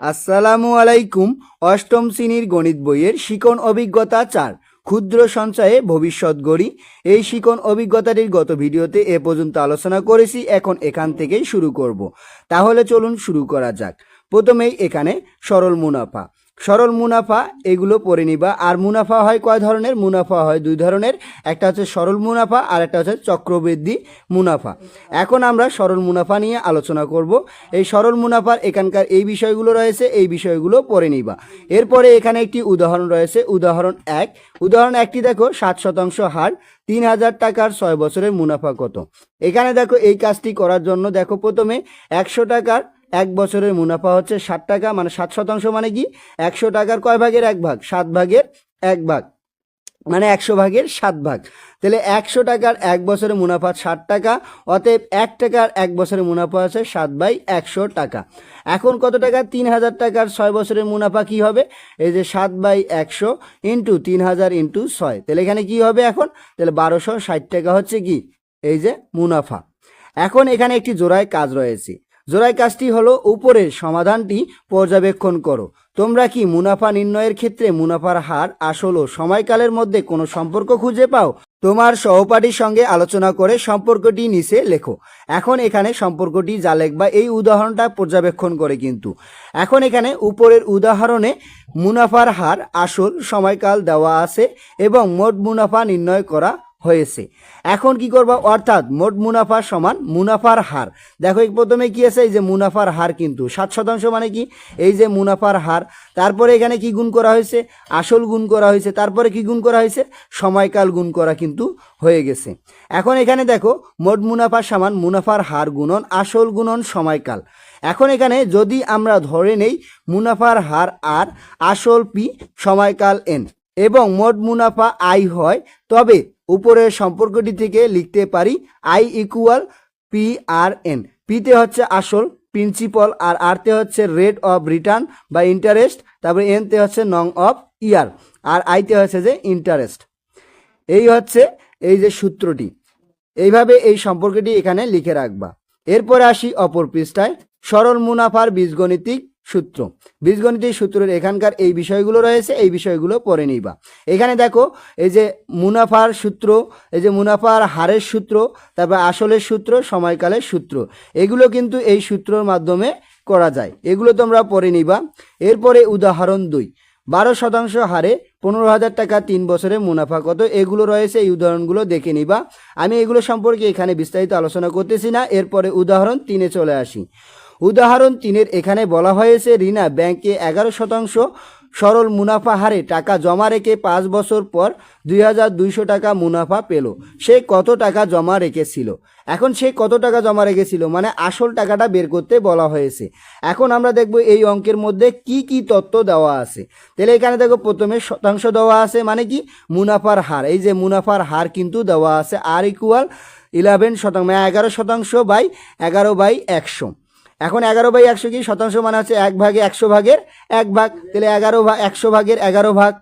আসসালামু আলাইকুম, অষ্টম শ্রেণির গণিত বইয়ের শিকন অভিজ্ঞতা চার, ক্ষুদ্র সঞ্চয়ে ভবিষ্যৎ গড়ি। এই শিকন অভিজ্ঞতাটির গত ভিডিওতে এ পর্যন্ত আলোচনা করেছি, এখন এখান থেকেই শুরু করব। তাহলে চলুন শুরু করা যাক। প্রথমেই এখানে সরল মুনাফা। সরল মুনাফা, এগুলো পড়ে নিবা। আর মুনাফা হয় কয় ধরনের? মুনাফা হয় দুই ধরনের। একটা হচ্ছে সরল মুনাফা, আর একটা হচ্ছে চক্রবৃদ্ধি মুনাফা। এখন আমরা সরল মুনাফা নিয়ে আলোচনা করব। এই সরল মুনাফার এখানকার এই বিষয়গুলো রয়েছে, এই বিষয়গুলো পড়ে নিবা। এরপরে এখানে একটি উদাহরণ রয়েছে। উদাহরণ এক। উদাহরণ একটি দেখো সাত শতাংশ হার, তিন হাজার টাকার ছয় বছরের মুনাফা কত? এখানে দেখো, এই কাজটি করার জন্য দেখো প্রথমে একশো টাকার এক বছরের মুনাফা হচ্ছে ষাট টাকা মানে সাত শতাংশ মানে কি? একশো টাকার কয় ভাগের? এক ভাগ। সাত ভাগের এক ভাগ। মানে একশো ভাগের সাত ভাগ। তাহলে একশো টাকার এক বছরের মুনাফা ষাট টাকা, অতএব এক টাকার এক বছরের মুনাফা আছে সাত বাই একশো টাকা। এখন কত টাকা? তিন হাজার টাকার ছয় বছরের মুনাফা কি হবে? এই যে সাত বাই একশো ইন্টু তিন হাজার ইন্টু ছয়। তাহলে এখানে কি হবে এখন? তাহলে বারোশো ষাট টাকা হচ্ছে কি? এই যে মুনাফা। এখন এখানে একটি জোড়ায় কাজ রয়েছে। জোড়ায় কাজটি হলো উপরের সমাধানটি পর্যবেক্ষণ করো। তোমরা কি মুনাফা নির্ণয়ের ক্ষেত্রে মুনাফার হার, আসল ও সময়কালের মধ্যে কোনো সম্পর্ক খুঁজে পাও? তোমার সহপাঠীর সঙ্গে আলোচনা করে সম্পর্কটি নিচে লেখো। এখন এখানে সম্পর্কটি যা লেখবা, এই উদাহরণটা পর্যবেক্ষণ করে কিন্তু। এখন এখানে উপরের উদাহরণে মুনাফার হার, আসল সময়কাল দেওয়া আছে এবং মোট মুনাফা নির্ণয় করা হয়েছে। এখন কি করবা? অর্থাৎ মোট মুনাফা সমান মুনাফার হার। দেখো প্রথমে কি আছে? এই যে মুনাফার হার কিন্তু। সাত শতাংশ মানে কি? এই যে মুনাফার হার। তারপরে এখানে কি গুণ করা হয়েছে? আসল গুণ করা হয়েছে। তারপরে কি গুণ করা হয়েছে? সময়কাল গুণ করা কিন্তু হয়ে গেছে। এখন এখানে দেখো, মোট মুনাফা সমান মুনাফার হার গুণন আসল গুণন সময়কাল। এখন এখানে যদি আমরা ধরে নেই, মুনাফার হার আর আসল পি সময়কাল এন এবং মোট মুনাফা আই হয়, তবে উপরের সম্পর্কটি থেকে লিখতে পারি I equal P R N পিতে হচ্ছে আসল প্রিন্সিপাল আর আরতে হচ্ছে রেট অফ রিটার্ন বা ইন্টারেস্ট তারপরে এনতে হচ্ছে নং অফ ইয়ার আর আইতে হচ্ছে যে ইন্টারেস্ট এই হচ্ছে এই যে সূত্রটি। এইভাবে এই সম্পর্কটি এখানে লিখে রাখবা। এরপরে আসি অপর পৃষ্ঠায়। সরল মুনাফার বীজগণিতিক সূত্র। বীজগণিতিক সূত্রের এখানকার এই বিষয়গুলো রয়েছে, এই বিষয়গুলো পড়ে নিবা। এখানে দেখো, এই যে মুনাফার সূত্র, এই যে মুনাফার হারের সূত্র, তারপর আসলের সূত্র, সময়কালের সূত্র, এগুলো কিন্তু এই সূত্রর মাধ্যমে করা যায়। এগুলো তোমরা পড়ে নিবা। এরপরে উদাহরণ দুই। বারো শতাংশ হারে পনেরো হাজার টাকা তিন বছরে মুনাফা কত? এগুলো রয়েছে, এই উদাহরণগুলো দেখে নিবা। আমি এগুলো সম্পর্কে এখানে বিস্তারিত আলোচনা করতেছি না। এরপরে উদাহরণ তিনে চলে আসি। উদাহরণ তিনের এখানে বলা হয়েছে, রিনা ব্যাংকে এগারো শতাংশ সরল মুনাফা হারে টাকা জমা রেখে পাঁচ বছর পর দুই হাজার দুইশো টাকা মুনাফা পেল। সে কত টাকা জমা রেখেছিল? এখন সে কত টাকা জমা রেখেছিল? মানে আসল টাকাটা বের করতে বলা হয়েছে। এখন আমরা দেখব এই অঙ্কের মধ্যে কি কি তত্ত্ব দেওয়া আছে। তাহলে এখানে দেখো প্রথমে শতাংশ দেওয়া আছে মানে কি? মুনাফার হার। এই যে মুনাফার হার কিন্তু দেওয়া আছে, আর ইকুয়াল ইলেভেন শতাংশ মানে এগারো শতাংশ বাই এগারো বাই একশো। এখন এগারো বাই একশো কি? শতাংশ মানে হচ্ছে এক ভাগে একশো ভাগের এক ভাগ। তাহলে এগারো ভাগ একশো ভাগের এগারো ভাগ।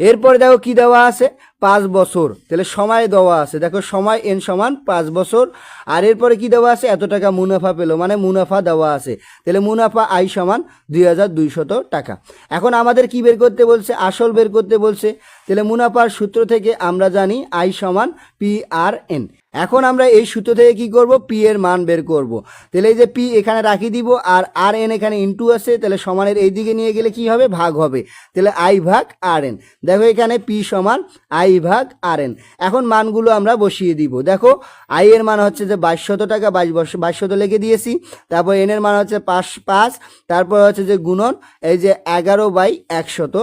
এরপরে দেখো কি দেওয়া আছে? পাঁচ বছর। তাহলে সময় দেওয়া আছে। দেখো সময় এন সমান পাঁচ বছর। আর এরপরে কি দেওয়া আছে? এত টাকা মুনাফা পেল। মানে মুনাফা দেওয়া আছে। তাহলে মুনাফা আই সমান দুই হাজার দুইশত টাকা। এখন আমাদের কি বের করতে বলছে? আসল বের করতে বলছে। তাহলে মুনাফার সূত্র থেকে আমরা জানি আই সমান পি আর এন। এখন আমরা এই সূত্র থেকে কি করব? পি এর মান বের করব। তাহলে এই যে পি এখানে রাখি দিব আর আর এন এখানে ইনটু আছে, তাহলে সমানের এই দিকে নিয়ে গেলে কি হবে? ভাগ হবে। তাহলে আই ভাগ আর এন দেখো এখানে পি সমান আই ভাগ আর এন এখন মানগুলো আমরা বসিয়ে দিব। দেখো আই এর মান হচ্ছে যে বাইশশত টাকা, বাইশ বর্ষ বাইশশত লিখে দিয়েছি। তারপর এন এর মান হচ্ছে পাঁচ পাঁচ। তারপর হচ্ছে যে গুণন, এই যে এগারো বাই একশত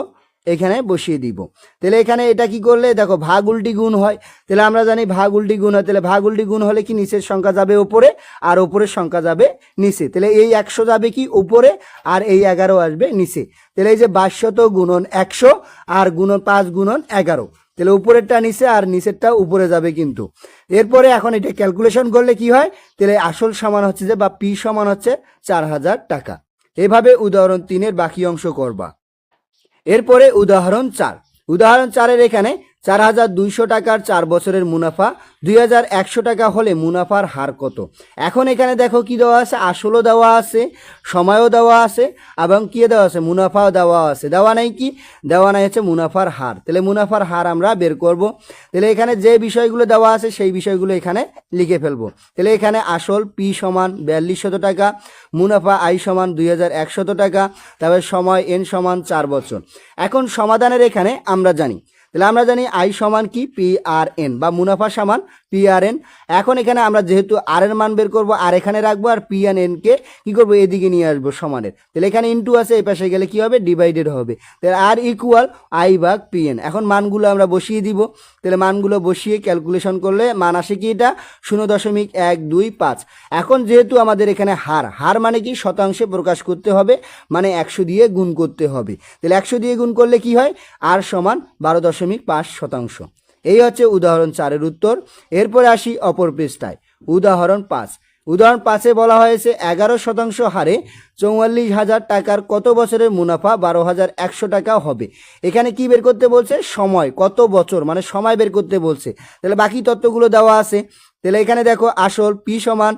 এখানে বসিয়ে দিব। তাহলে এখানে এটা কি করলে, দেখো ভাগ উল্টি গুণ হয়। তাহলে আমরা জানি ভাগ উল্টি গুণ হয়। তাহলে ভাগ উল্টি গুণ হলে কি নিচের সংখ্যা যাবে উপরে, আর উপরের সংখ্যা যাবে নিচে। তাহলে এই একশো যাবে কি উপরে, আর এই এগারো আসবে নিচে। তাহলে এই যে বাইশশত গুণন একশো, আর গুণন পাঁচ গুণন এগারো। তাহলে উপরেরটা নিচে আর নিচেরটা উপরে যাবে কিন্তু। এরপরে এখন এটা ক্যালকুলেশন করলে কি হয়? তাহলে আসল সমান হচ্ছে যে, বা পি সমান হচ্ছে চার হাজার টাকা। এভাবে উদাহরণ তিনের বাকি অংশ করবা। এরপরে উদাহরণ চার। উদাহরণ চারের এখানে চার হাজার দুইশো টাকার চার বছরের মুনাফা, দুই হাজার একশো টাকা হলে মুনাফার হার কত? এখন এখানে দেখো কি দেওয়া আছে, আসলও দেওয়া আছে, সময়ও দেওয়া আছে, এবং কি দেওয়া আছে? মুনাফাও দেওয়া আছে। দেওয়া নাই কি? দেওয়া নাই হচ্ছে মুনাফার হার। তাহলে মুনাফার হার আমরা বের করব। তাহলে এখানে যে বিষয়গুলো দেওয়া আছে, সেই বিষয়গুলো এখানে লিখে ফেলব। তাহলে এখানে আসল পি সমান বিয়াল্লিশ শত টাকা, মুনাফা আই সমান দুই হাজার একশত টাকা, তারপরে সময় এন সমান চার বছর। এখন সমাধানের এখানে আমরা জানি। তাহলে আমরা জানি আই সমান কি? পি আর এন বা মুনাফা সমান পি আর এন এখন এখানে আমরা যেহেতু আর এর মান বের করব আর এখানে রাখব আর পি এনকে কি করব? এদিকে নিয়ে আসব সমানের। তাহলে এখানে ইন্টু আছে, এই পাশে গেলে কি হবে? ডিভাইডেড হবে। তাহলে আর ইকুয়াল আই ভাগ পি এন এখন মানগুলো আমরা বসিয়ে দিব। তাহলে মানগুলো বসিয়ে ক্যালকুলেশন করলে মান আসে কি এটা? শূন্য দশমিক এক দুই পাঁচ। এখন যেহেতু আমাদের এখানে হার হার মানে কি? শতাংশে প্রকাশ করতে হবে মানে একশো দিয়ে গুণ করতে হবে। তাহলে একশো দিয়ে গুণ করলে কি হয়? আর সমান বারো দশমিক পাঁচ শতাংশ। এই হচ্ছে উদাহরণ চারের উত্তর। এরপরে আসি অপর পৃষ্ঠায়। উদাহরণ পাঁচ। উদাহরণ পাঁচে বলা হয়েছে এগারো শতাংশ হারে চৌয়াল্লিশ হাজার টাকার কত বছরের মুনাফা? বারো হাজার একশো টাকা হবে। এখানে কি বের করতে বলছে? সময়। কত বছর? মানে সময় বের করতে বলছে। তাহলে বাকি তত্ত্বগুলো দেওয়া আছে। তাহলে এখানে দেখো আসল পি সমান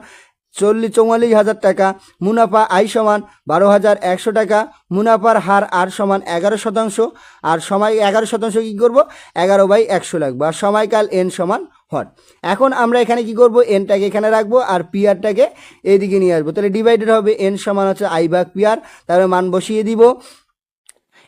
চল্লিশ চৌয়াল্লিশ হাজার টাকা, মুনাফা আই সমান বারো হাজার একশো টাকা, মুনাফার হার আর সমান এগারো শতাংশ। আর সময় এগারো শতাংশ কী করব? এগারো বাই একশো লাগবে। আর সময়কাল এন সমান হট। এখন আমরা এখানে কি করব? এনটাকে এখানে রাখব আর পিআরটাকে এইদিকে নিয়ে আসব। তাহলে ডিভাইডেড হবে, এন সমান হচ্ছে আই ভাগ পিআর। তারপরে মান বসিয়ে দিব।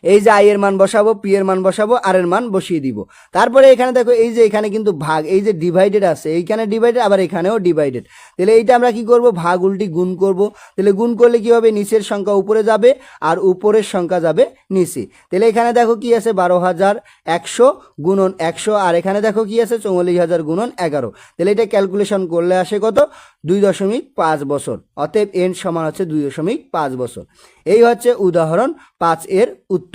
এই যে আই এর মান বসাবো, পি এর মান বসাবো, আর এর মান বসিয়ে দিব। তারপরে এখানে দেখো, এই যে এখানে কিন্তু ভাগ, এই যে ডিভাইডেড আছে, এইখানে ডিভাইডেড আবার এখানেও ডিভাইডেড তাহলে এইটা আমরা কি করব? ভাগ, উল্টি গুণ করব। তাহলে গুণ করলে কি হবে? নিচের সংখ্যা উপরে যাবে, আর উপরের সংখ্যা যাবে নিচে। তাহলে এখানে দেখো কি আছে? বারো হাজার একশো গুণন একশো, আর এখানে দেখো কি আছে? চৌয়াল্লিশ হাজার গুণন এগারো। তাহলে এটা ক্যালকুলেশন করলে আসে কত? দুই দশমিক পাঁচ বছর। অতএব এন সমান হচ্ছে দুই দশমিক পাঁচ বছর। এই হচ্ছে উদাহরণ পাঁচ এর উত্তর।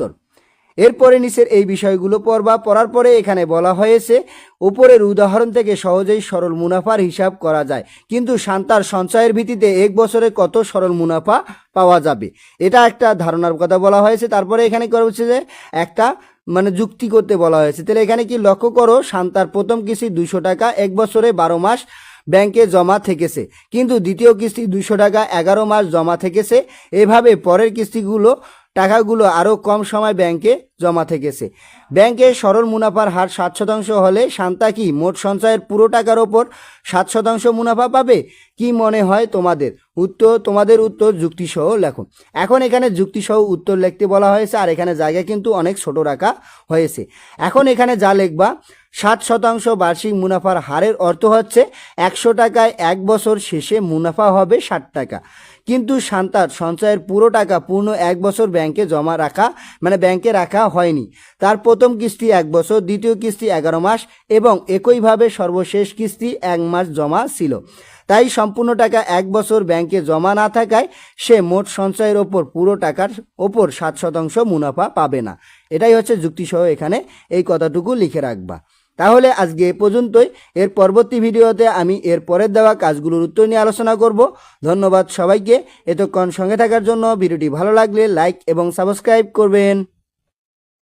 এরপরে নিচের এই বিষয়গুলো পড়বা। পড়ার পরে এখানে বলা হয়েছে, উপরের উদাহরণ থেকে সহজেই সরল মুনাফার হিসাব করা যায়। কিন্তু শান্তার সঞ্চয়ের ভিত্তিতে এক বছরে কত সরল মুনাফা পাওয়া যাবে? এটা একটা ধারণার কথা বলা হয়েছে। তারপরে এখানে করা হচ্ছে যে, একটা মানে যুক্তি করতে বলা হয়েছে। তাহলে এখানে কি লক্ষ্য করো শান্তার প্রথম কিস্তি দুশো টাকা, এক বছরে বারো মাস ব্যাংকে জমা থেকেছে। কিন্তু দ্বিতীয় কিস্তি দুশো টাকা, এগারো মাস জমা থেকেছে। এভাবে পরের কিস্তিগুলো টাকাগুলো আরও কম সময় ব্যাংকে জমা থেকেছে। ব্যাংকে সরল মুনাফার হার সাত শতাংশ হলে শান্তা কি মোট সঞ্চয়ের পুরো টাকার ওপর সাত শতাংশ মুনাফা পাবে? কি মনে হয় তোমাদের? উত্তর তোমাদের উত্তর যুক্তিসহ লেখো। এখন এখানে যুক্তিসহ উত্তর লিখতে বলা হয়েছে, আর এখানে জায়গা কিন্তু অনেক ছোট রাখা হয়েছে। এখন এখানে যা লিখবা ষাট শতাংশ বার্ষিক মুনাফার হারের অর্থ হচ্ছে একশো টাকায় এক বছর শেষে মুনাফা হবে ষাট টাকা। কিন্তু শান্তার সঞ্চয়ের পুরো টাকা পূর্ণ এক বছর ব্যাংকে জমা রাখা মানে ব্যাংকে রাখা হয়নি। তার প্রথম কিস্তি এক বছর, দ্বিতীয় কিস্তি এগারো মাস এবং একইভাবে সর্বশেষ কিস্তি এক মাস জমা ছিল। তাই সম্পূর্ণ টাকা এক বছর ব্যাংকে জমা না থাকায় সে মোট সঞ্চয়ের ওপর পুরো টাকার ওপর সাত শতাংশ মুনাফা পাবে না। এটাই হচ্ছে যুক্তিসহ এখানে এই কথাটুকু লিখে রাখবা। তাহলে আজকে এ পর্যন্তই। এর পরবর্তী ভিডিওতে আমি এর পরের দেওয়া কাজগুলোর উত্তর নিয়ে আলোচনা করব। ধন্যবাদ সবাইকে। এতক্ষণ সঙ্গে থাকার জন্য ভিডিওটি ভালো লাগলে লাইক এবং সাবস্ক্রাইব করবেন।